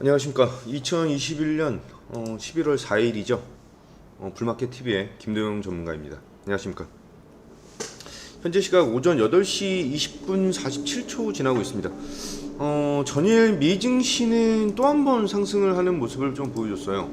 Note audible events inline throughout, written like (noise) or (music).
안녕하십니까. 2021년 11월 4일이죠. 불마켓 TV의 김도영 전문가입니다. 안녕하십니까. 현재 시각 오전 8시 20분 47초 지나고 있습니다. 어, 전일 미증시는 또 한 번 상승을 하는 모습을 좀 보여줬어요.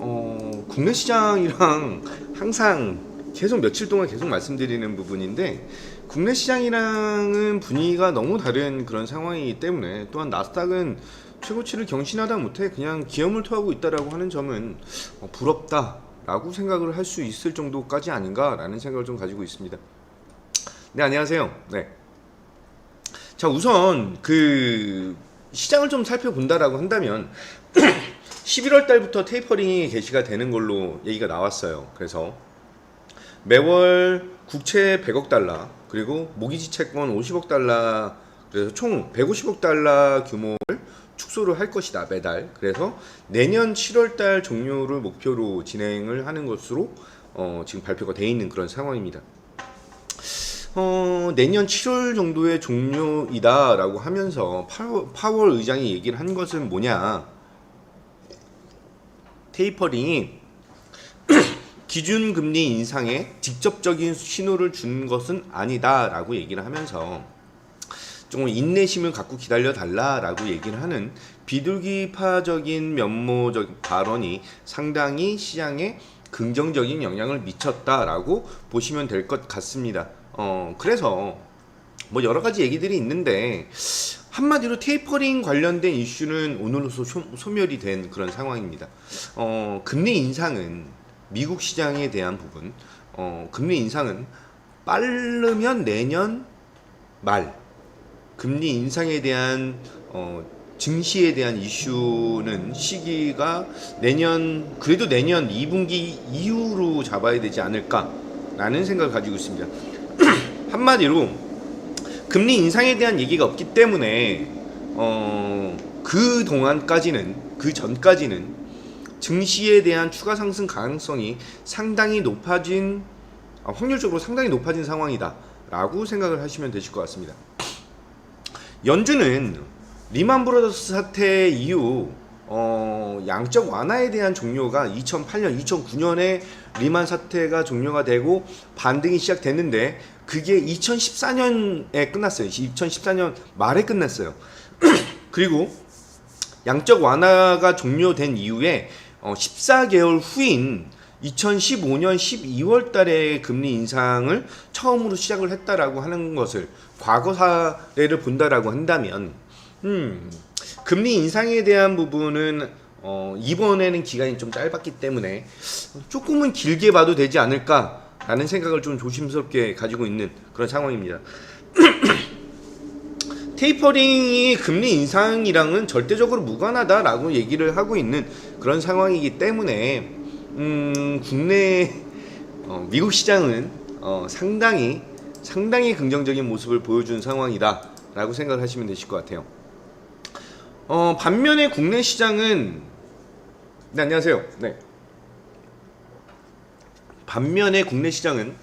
어, 국내 시장이랑 항상 계속 며칠 동안 계속 말씀드리는 부분인데 국내 시장이랑은 분위기가 너무 다른 그런 상황이기 때문에 또한 나스닥은 최고치를 경신하다 못해 그냥 기염을 토하고 있다라고 하는 점은 어, 부럽다라고 생각을 할 수 있을 정도까지 아닌가라는 생각을 좀 가지고 있습니다. 네 안녕하세요. 네. 자 우선 그 시장을 좀 살펴본다라고 한다면 (clears throat) 11월 달부터 테이퍼링이 개시가 되는 걸로 얘기가 나왔어요. 그래서 매월 국채 100억 달러 그리고 모기지 채권 50억 달러 그래서 총 150억 달러 규모를 축소를 할 것이다 매달 그래서 내년 7월 달 종료를 목표로 진행을 하는 것으로 어, 지금 발표가 돼 있는 그런 상황입니다. 어, 내년 7월 정도의 종료이다라고 하면서 파월, 파월 의장이 얘기를 한 것은 뭐냐 테이퍼링이 (clears throat) 기준금리 인상에 직접적인 신호를 준 것은 아니다라고 얘기를 하면서 조금 인내심을 갖고 기다려 달라라고 얘기를 하는 비둘기파적인 면모적 발언이 상당히 시장에 긍정적인 영향을 미쳤다라고 보시면 될 것 같습니다. 어, 그래서 뭐 여러 가지 얘기들이 있는데 한마디로 테이퍼링 관련된 이슈는 오늘로서 소, 소멸이 된 그런 상황입니다. 어, 금리 인상은 미국 시장에 대한 부분, 어, 금리 인상은 빠르면 내년 말 금리 인상에 대한 어, 증시에 대한 이슈는 시기가 내년 그래도 내년 2분기 이후로 잡아야 되지 않을까라는 생각을 가지고 있습니다. (clears throat) 한마디로 금리 인상에 대한 얘기가 없기 때문에 어, 그 동안까지는 그 전까지는 증시에 대한 추가 상승 가능성이 상당히 높아진 아, 확률적으로 상당히 높아진 상황이다라고 생각을 하시면 되실 것 같습니다. 연준은 리만 브라더스 사태 이후 어, 양적 완화에 대한 종료가 2008년, 2009년에 리만 사태가 종료가 되고 반등이 시작됐는데 그게 2014년에 끝났어요. 2014년 말에 끝났어요. (clears throat) 그리고 양적 완화가 종료된 이후에 어, 14개월 후인 2015년 12월 달에 금리 인상을 처음으로 시작을 했다라고 하는 것을 과거 사례를 본다라고 한다면 음, 금리 인상에 대한 부분은 어, 이번에는 기간이 좀 짧았기 때문에 조금은 길게 봐도 되지 않을까라는 생각을 좀 조심스럽게 가지고 있는 그런 상황입니다. (clears throat) 테이퍼링이 금리 인상이랑은 절대적으로 무관하다라고 얘기를 하고 있는 그런 상황이기 때문에 음, 국내 어, 미국 시장은 어, 상당히 상당히 긍정적인 모습을 보여준 상황이다라고 생각을 하시면 되실 것 같아요. 어, 반면에 국내 시장은 네 안녕하세요. 네. 반면에 국내 시장은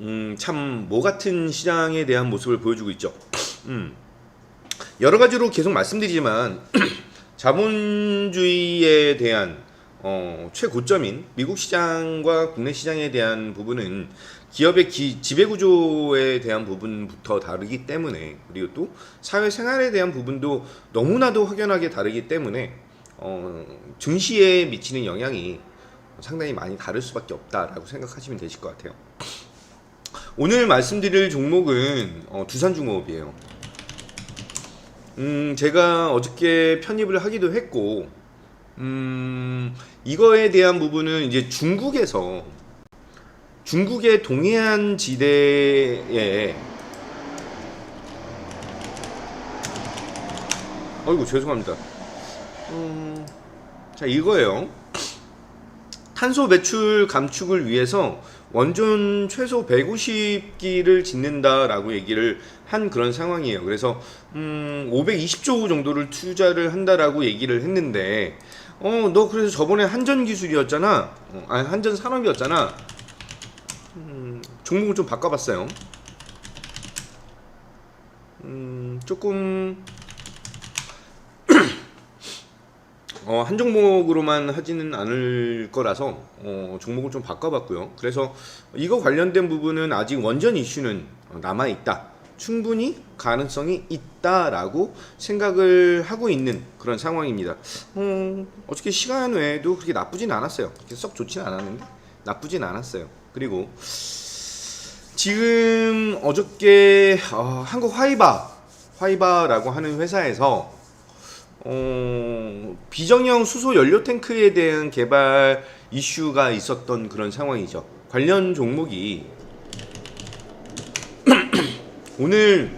음, 참 뭐 같은 시장에 대한 모습을 보여주고 있죠. 음. 여러 가지로 계속 말씀드리지만 (clears throat) 자본주의에 대한 어, 최고점인 미국 시장과 국내 시장에 대한 부분은 기업의 기, 지배구조에 대한 부분부터 다르기 때문에 그리고 또 사회생활에 대한 부분도 너무나도 확연하게 다르기 때문에 어, 증시에 미치는 영향이 상당히 많이 다를 수밖에 없다라고 생각하시면 되실 것 같아요. 오늘 말씀드릴 종목은 어, 두산중공업이에요. 음, 제가 어저께 편입을 하기도 했고, 음, 이거에 대한 부분은 이제 중국에서 중국의 동해안 지대에 어이구 죄송합니다. 음, 자 이거예요. 탄소 배출 감축을 위해서 원전 최소 150기를 짓는다라고 얘기를 한 그런 상황이에요. 그래서 음, 520조 정도를 투자를 한다라고 얘기를 했는데 어 너 그래서 저번에 한전 기술이었잖아. 어, 아니 한전 산업이었잖아. 음, 종목을 좀 바꿔봤어요. 음, 조금 (clears throat) 어, 한 종목으로만 하지는 않을 거라서 어, 종목을 좀 바꿔봤고요. 그래서 이거 관련된 부분은 아직 원전 이슈는 남아 있다. 충분히 가능성이 있다라고 생각을 하고 있는 그런 상황입니다. 어, 어떻게 시간 외에도 그렇게 나쁘진 않았어요. 썩 좋진 않았는데 나쁘진 않았어요. 그리고 지금 어저께 어, 한국 화이바 화이바라고 하는 회사에서 어, 비정형 수소 연료 탱크에 대한 개발 이슈가 있었던 그런 상황이죠. 관련 종목이 오늘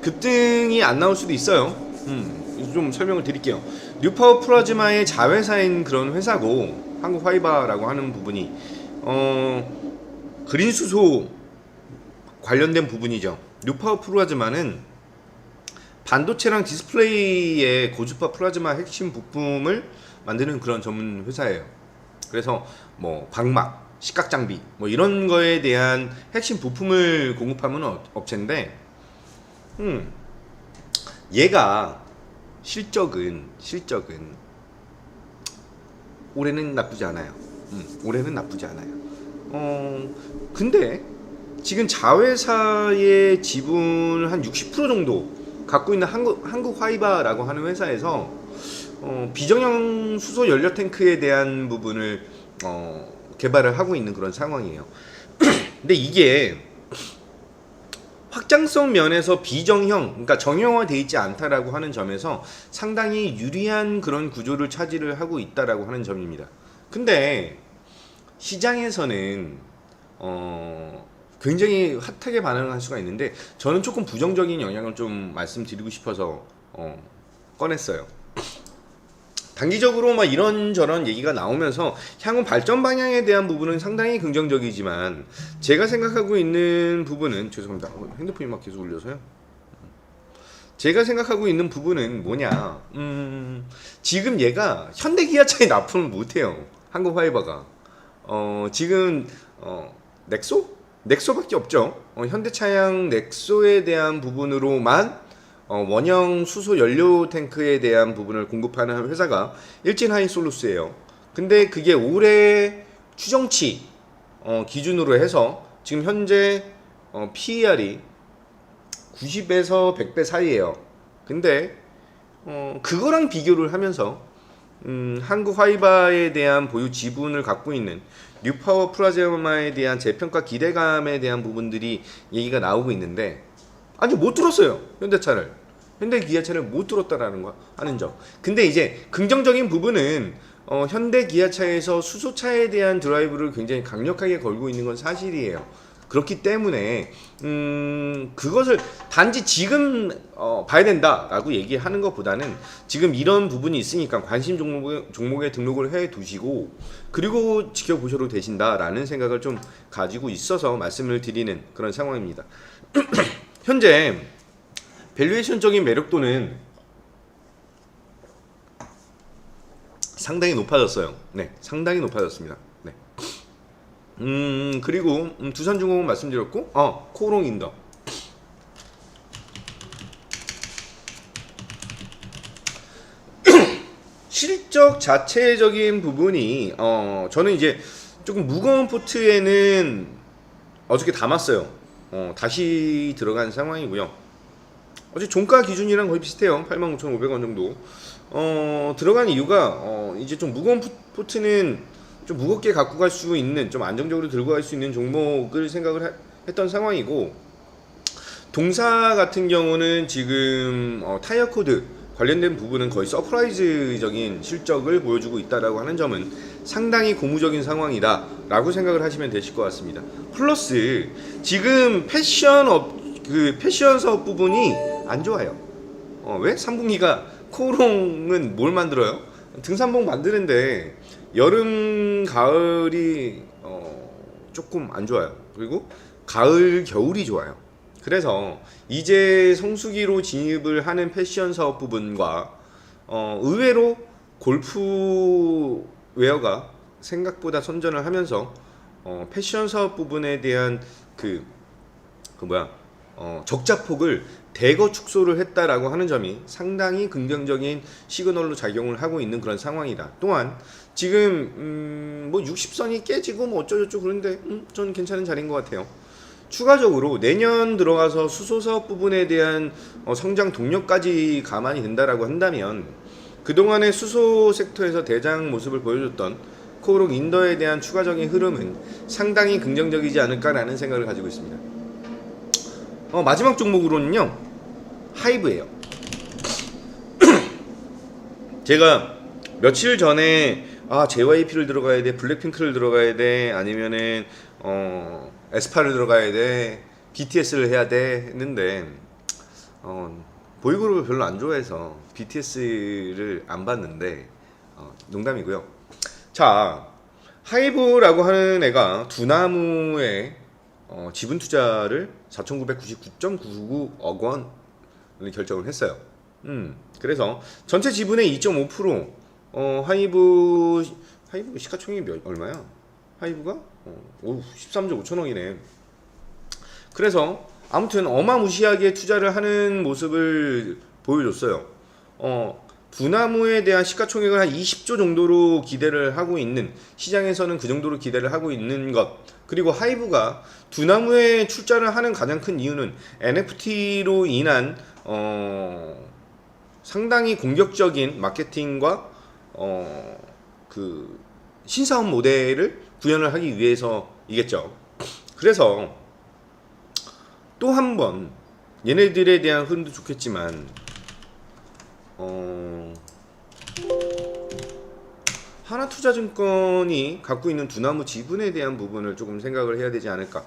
급등이 안 나올 수도 있어요. 음, 좀 설명을 드릴게요. 뉴파워 플라즈마의 자회사인 그런 회사고 한국 화이바라고 하는 부분이 어, 그린 수소 관련된 부분이죠. 뉴파워 플라즈마는 반도체랑 디스플레이의 고주파 플라즈마 핵심 부품을 만드는 그런 전문 회사예요. 그래서 뭐 방막, 시각 장비 뭐 이런 거에 대한 핵심 부품을 공급하는 업- 업체인데, 음, 얘가 실적은 실적은 올해는 나쁘지 않아요. 음, 올해는 나쁘지 않아요. 어, 근데 지금 자회사의 지분 한 60% 정도 갖고 있는 한국 한국 화이바라고 하는 회사에서 어, 비정형 수소 연료 탱크에 대한 부분을 어, 개발을 하고 있는 그런 상황이에요. (clears throat) 근데 이게 확장성 면에서 비정형, 그러니까 정형화돼 있지 않다라고 하는 점에서 상당히 유리한 그런 구조를 차지를 하고 있다라고 하는 점입니다. 근데 시장에서는 어, 굉장히 핫하게 반응할 수가 있는데 저는 조금 부정적인 영향을 좀 말씀드리고 싶어서 어, 꺼냈어요. 단기적으로 막 이런저런 얘기가 나오면서 향후 발전 방향에 대한 부분은 상당히 긍정적이지만 제가 생각하고 있는 부분은 죄송합니다. 어, 핸드폰이 막 계속 울려서요. 제가 생각하고 있는 부분은 뭐냐? 음, 지금 얘가 현대 기아차에 납품을 못해요. 한국 화이바가. 어, 지금 어, 넥소? 넥소밖에 없죠. 어, 현대 차량 넥소에 대한 부분으로만 어, 원형 수소 연료 탱크에 대한 부분을 공급하는 회사가 일진하이솔루스예요. 근데 그게 올해 추정치 어, 기준으로 해서 지금 현재 어, PER이 90에서 100배 사이예요. 근데 어, 그거랑 비교를 하면서 음, 한국 화이바에 대한 보유 지분을 갖고 있는 뉴파워 플라즈마에 대한 재평가 기대감에 대한 부분들이 얘기가 나오고 있는데 아직 못 들었어요 현대차를. 현대 기아차를 못 들었다라는 거 하는 점. 근데 이제 긍정적인 부분은 어, 현대 기아차에서 수소차에 대한 드라이브를 굉장히 강력하게 걸고 있는 건 사실이에요. 그렇기 때문에 음, 그것을 단지 지금 어, 봐야 된다라고 얘기하는 것보다는 지금 이런 부분이 있으니까 관심 종목에, 종목에 등록을 해 두시고 그리고 지켜보셔도 되신다라는 생각을 좀 가지고 있어서 말씀을 드리는 그런 상황입니다. (clears throat) 현재 밸류에이션적인 매력도는 상당히 높아졌어요. 네, 상당히 높아졌습니다. 네. 음 그리고 음, 두산중공업 말씀드렸고, 어 코롱인더. (clears throat) 실적 자체적인 부분이 어 저는 이제 조금 무거운 포트에는 어저께 담았어요. 어 다시 들어간 상황이고요. 어제 종가 기준이랑 거의 비슷해요. 89,500원 정도. 어 들어간 이유가 어 이제 좀 무거운 포- 포트는 좀 무겁게 갖고 갈 수 있는 좀 안정적으로 들고 갈 수 있는 종목을 생각을 하- 했던 상황이고 동사 같은 경우는 지금 어, 타이어 코드 관련된 부분은 거의 서프라이즈적인 실적을 보여주고 있다라고 하는 점은 상당히 고무적인 상황이다라고 생각을 하시면 되실 것 같습니다. 플러스 지금 패션 업그 패션 사업 부분이 안 좋아요. 어, 왜? 3분기가 코롱은 뭘 만들어요? 등산복 만드는데 여름 가을이 어, 조금 안 좋아요. 그리고 가을 겨울이 좋아요. 그래서 이제 성수기로 진입을 하는 패션 사업 부분과 어, 의외로 골프 웨어가 생각보다 선전을 하면서 어, 패션 사업 부분에 대한 그, 그 뭐야 어, 적자폭을 대거 축소를 했다라고 하는 점이 상당히 긍정적인 시그널로 작용을 하고 있는 그런 상황이다. 또한 지금 음, 뭐 60선이 깨지고 뭐 어쩌고저쩌고 그런데 음, 전 괜찮은 자리인 것 같아요. 추가적으로 내년 들어가서 수소 사업 부분에 대한 어, 성장 동력까지 감안이 된다라고 한다면 그동안의 수소 섹터에서 대장 모습을 보여줬던 코오록 인더에 대한 추가적인 흐름은 상당히 긍정적이지 않을까라는 생각을 가지고 있습니다. 어, 마지막 종목으로는요 하이브예요. (clears throat) 제가 며칠 전에 아 JYP를 들어가야 돼, 블랙핑크를 들어가야 돼, 아니면은 어 에스파를 들어가야 돼, BTS를 해야 돼 했는데 어 보이그룹을 별로 안 좋아해서 BTS를 안 봤는데 어, 농담이고요. 자 하이브라고 하는 애가 두나무에 어, 지분 투자를 4,999.99억 원을 결정을 했어요. 음, 그래서 전체 지분의 2.5% 어, 하이브 하이브 시가총액이 몇 얼마야? 하이브가 어, 오, 13조 5천 억이네. 그래서 아무튼 어마무시하게 투자를 하는 모습을 보여줬어요. 어, 두나무에 대한 시가총액을 한 20조 정도로 기대를 하고 있는 시장에서는 그 정도로 기대를 하고 있는 것 그리고 하이브가 두나무에 출자를 하는 가장 큰 이유는 NFT로 인한 어, 상당히 공격적인 마케팅과 어, 그 신사업 모델을 구현을 하기 위해서이겠죠. 그래서 또 한 번 얘네들에 대한 흐름도 좋겠지만 어, 하나투자증권이 갖고 있는 두나무 지분에 대한 부분을 조금 생각을 해야 되지 않을까.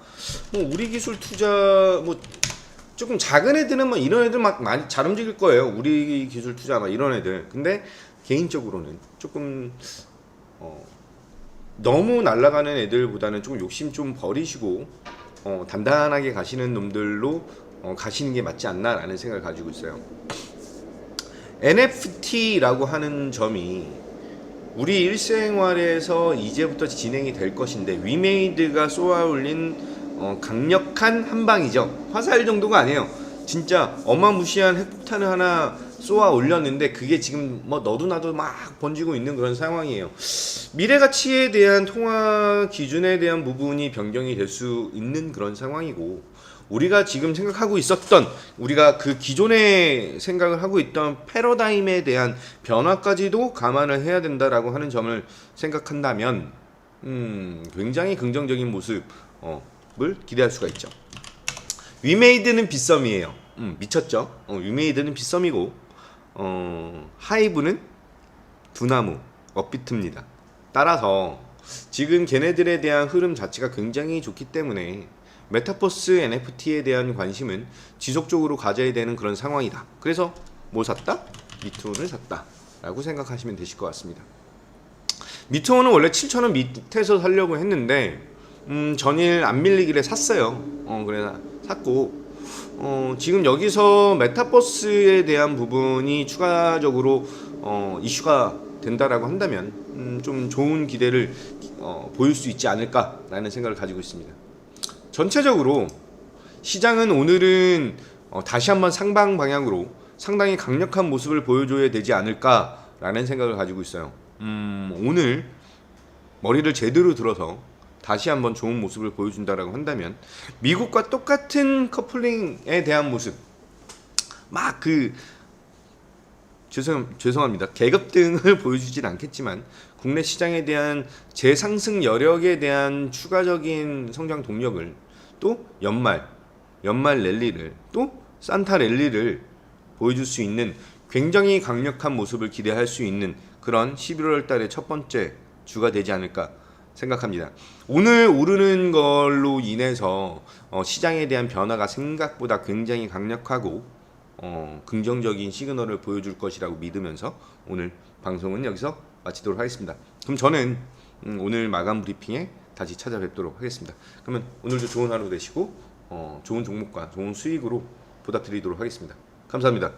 뭐 우리 기술 투자 뭐 조금 작은 애들은 뭐 이런 애들 막 많이 잘 움직일 거예요. 우리 기술 투자 막 이런 애들. 근데 개인적으로는 조금 어, 너무 날아가는 애들보다는 조금 욕심 좀 버리시고 어, 단단하게 가시는 놈들로 어, 가시는 게 맞지 않나라는 생각을 가지고 있어요. NFT라고 하는 점이 우리 일생활에서 이제부터 진행이 될 것인데 위메이드가 쏘아 올린 어, 강력한 한방이죠. 화살 정도가 아니에요. 진짜 어마무시한 핵폭탄을 하나 쏘아 올렸는데 그게 지금 뭐 너도 나도 막 번지고 있는 그런 상황이에요. 미래 가치에 대한 통화 기준에 대한 부분이 변경이 될 수 있는 그런 상황이고 우리가 지금 생각하고 있었던 우리가 그 기존에 생각을 하고 있던 패러다임에 대한 변화까지도 감안을 해야 된다라고 하는 점을 생각한다면 음, 굉장히 긍정적인 모습을 기대할 수가 있죠. 위메이드는 빗썸이에요. 음, 미쳤죠? 어, 위메이드는 빗썸이고 어, 하이브는 두나무 업비트입니다. 따라서 지금 걔네들에 대한 흐름 자체가 굉장히 좋기 때문에 메타버스 NFT에 대한 관심은 지속적으로 가져야 되는 그런 상황이다. 그래서 뭐 샀다? 미트온을 샀다. 라고 생각하시면 되실 것 같습니다. 미트온은 원래 7,000원 밑에서 살려고 했는데 음, 전일 안 밀리길래 샀어요. 어, 그래 샀고 어, 지금 여기서 메타버스에 대한 부분이 추가적으로 어, 이슈가 된다라고 한다면 음, 좀 좋은 기대를 어, 보일 수 있지 않을까라는 생각을 가지고 있습니다. 전체적으로 시장은 오늘은 어, 다시 한번 상방 방향으로 상당히 강력한 모습을 보여줘야 되지 않을까라는 생각을 가지고 있어요. 음, 오늘 머리를 제대로 들어서 다시 한번 좋은 모습을 보여준다라고 한다면 미국과 똑같은 커플링에 대한 모습 막그 죄송 죄송합니다 계급 등을 (laughs) 보여주진 않겠지만 국내 시장에 대한 재상승 여력에 대한 추가적인 성장 동력을 또 연말 연말 랠리를 또 산타 랠리를 보여줄 수 있는 굉장히 강력한 모습을 기대할 수 있는 그런 11월 달의 첫 번째 주가 되지 않을까 생각합니다. 오늘 오르는 걸로 인해서 어, 시장에 대한 변화가 생각보다 굉장히 강력하고 어, 긍정적인 시그널을 보여줄 것이라고 믿으면서 오늘 방송은 여기서 마치도록 하겠습니다. 그럼 저는 음, 오늘 마감 브리핑에 다시 찾아뵙도록 하겠습니다. 그러면 오늘도 좋은 하루 되시고 어, 좋은 종목과 좋은 수익으로 보답드리도록 하겠습니다. 감사합니다.